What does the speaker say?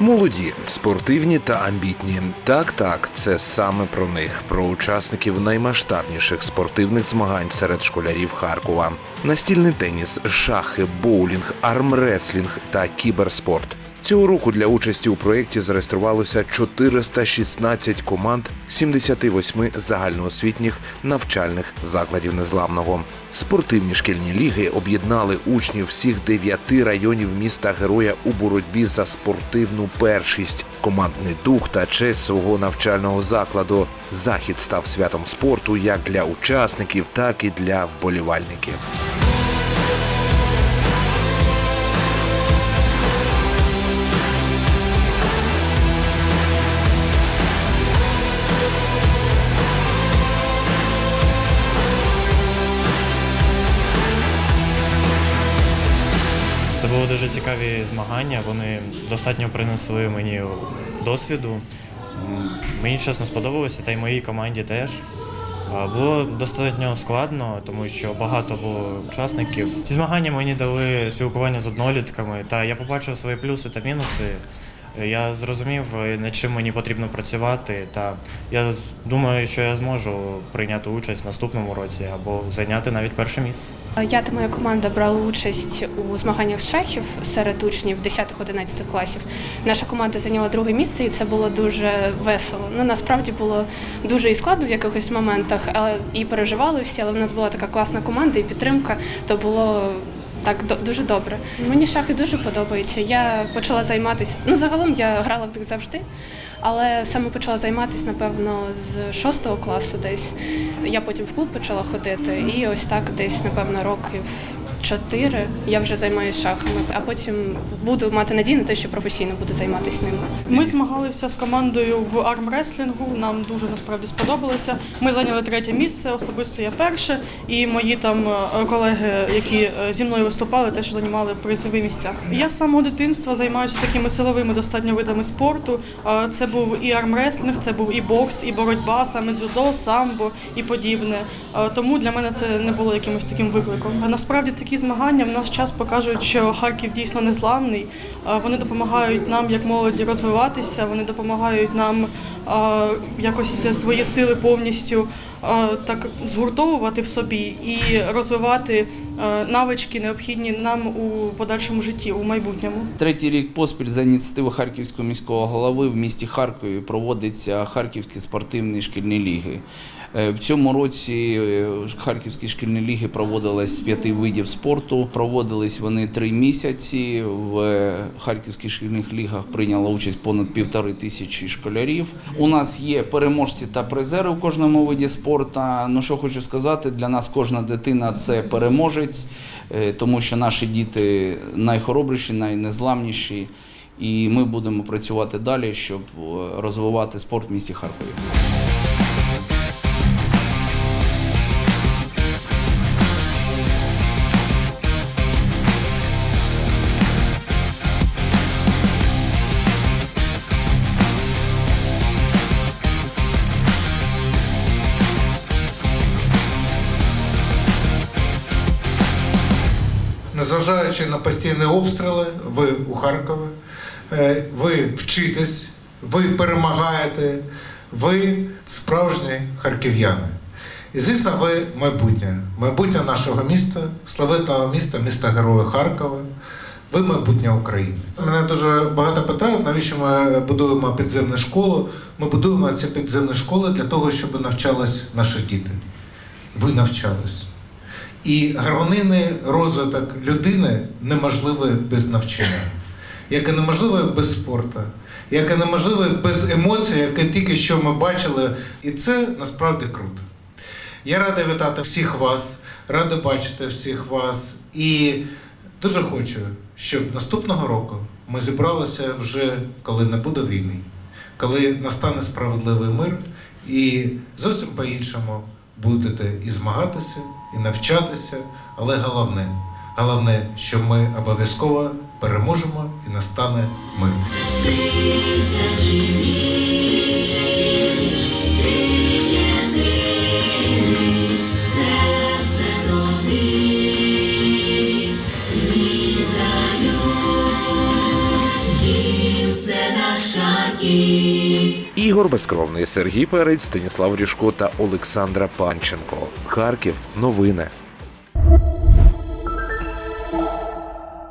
Молоді, спортивні та амбітні. Так, так, це саме про них, про учасників наймасштабніших спортивних змагань серед школярів Харкова. Настільний теніс, шахи, боулінг, армреслінг та кіберспорт. Цього року для участі у проєкті зареєструвалося 416 команд 78 загальноосвітніх навчальних закладів незламного. Спортивні шкільні ліги об'єднали учнів всіх дев'яти районів міста героя у боротьбі за спортивну першість, командний дух та честь свого навчального закладу. Захід став святом спорту як для учасників, так і для вболівальників. Дуже цікаві змагання. Вони достатньо принесли мені досвіду. Мені чесно сподобалося, та й моїй команді теж. Було достатньо складно, тому що багато було учасників. Ці змагання мені дали спілкування з однолітками, та я побачив свої плюси та мінуси. Я зрозумів, е, над чим мені потрібно працювати, та я думаю, що я зможу прийняти участь в наступному році або зайняти навіть перше місце. Я та моя команда брали участь у змаганнях з шахів серед учнів 10-11 класів. Наша команда зайняла друге місце, і це було дуже весело. Ну насправді було дуже і складно в якихось моментах, але і переживали всі, але в нас була така класна команда і підтримка, то було. Так, до- дуже добре. Мені шахи дуже подобаються. Я почала займатися. Ну, загалом я грала в них завжди, але саме почала займатися, напевно, з шостого класу десь. Я потім в клуб почала ходити, і ось так десь, напевно, років чотири я вже займаюся шахами, а потім буду мати надію на те, що професійно буду займатися ними. Ми змагалися з командою в армреслінгу. Нам дуже насправді сподобалося. Ми зайняли третє місце, особисто я перше, і мої там е, колеги, які е, зі мною виступали, теж займали призові місця. Я з самого дитинства займаюся такими силовими достатньо видами спорту. Це був і армреслінг, це був і бокс, і боротьба, саме дзюдо, самбо і подібне. Тому для мене це не було якимось таким викликом. А насправді такі змагання в наш час покажуть, що Харків дійсно незламний. Е, Вони допомагають нам, як молоді, розвиватися. Вони допомагають нам е, якось свої сили повністю так згуртовувати в собі і розвивати е, навички, необхідні нам у подальшому житті, у майбутньому. Третій рік поспіль за ініціативи Харківського міського голови в місті Харкові проводиться Харківські спортивні шкільні ліги. Е, В цьому році е, Харківські шкільні ліги проводились з п'яти видів спорту. Проводились вони три місяці. В е, Харківських шкільних лігах прийняло участь понад півтори тисячі школярів. У нас є переможці та призери в кожному виді спорту. Ну що хочу сказати, для нас кожна дитина це переможець, е, тому що наші діти найхоробріші, найнезламніші. І ми будемо працювати далі, щоб е, розвивати спорт в місті Харкові. Незважаючи на постійні обстріли, ви у Харкові, е, ви вчитесь, ви перемагаєте, ви справжні харків'яни. І звісно, ви майбутнє, майбутнє нашого міста, славетного міста, міста Героя Харкова. Ви майбутнє України. Мене дуже багато питають, навіщо ми будуємо підземну школу. Ми будуємо ці підземні школи для того, щоб навчались наші діти. Ви навчались. І гармонійний розвиток людини неможливий без навчання, як і неможливий без спорту, як і неможливий без емоцій, які тільки що ми бачили. І це насправді круто. Я радий вітати всіх вас, радий бачити всіх вас. І дуже хочу, щоб наступного року ми зібралися вже, коли не буде війни, коли настане справедливий мир, і зовсім по-іншому будете і змагатися, і навчатися. Але головне, головне, що ми обов'язково переможемо і настане мир. Це Ігор Безкровний, Сергій Перець, Станіслав Ріжко та Олександра Панченко. Харків. Новини.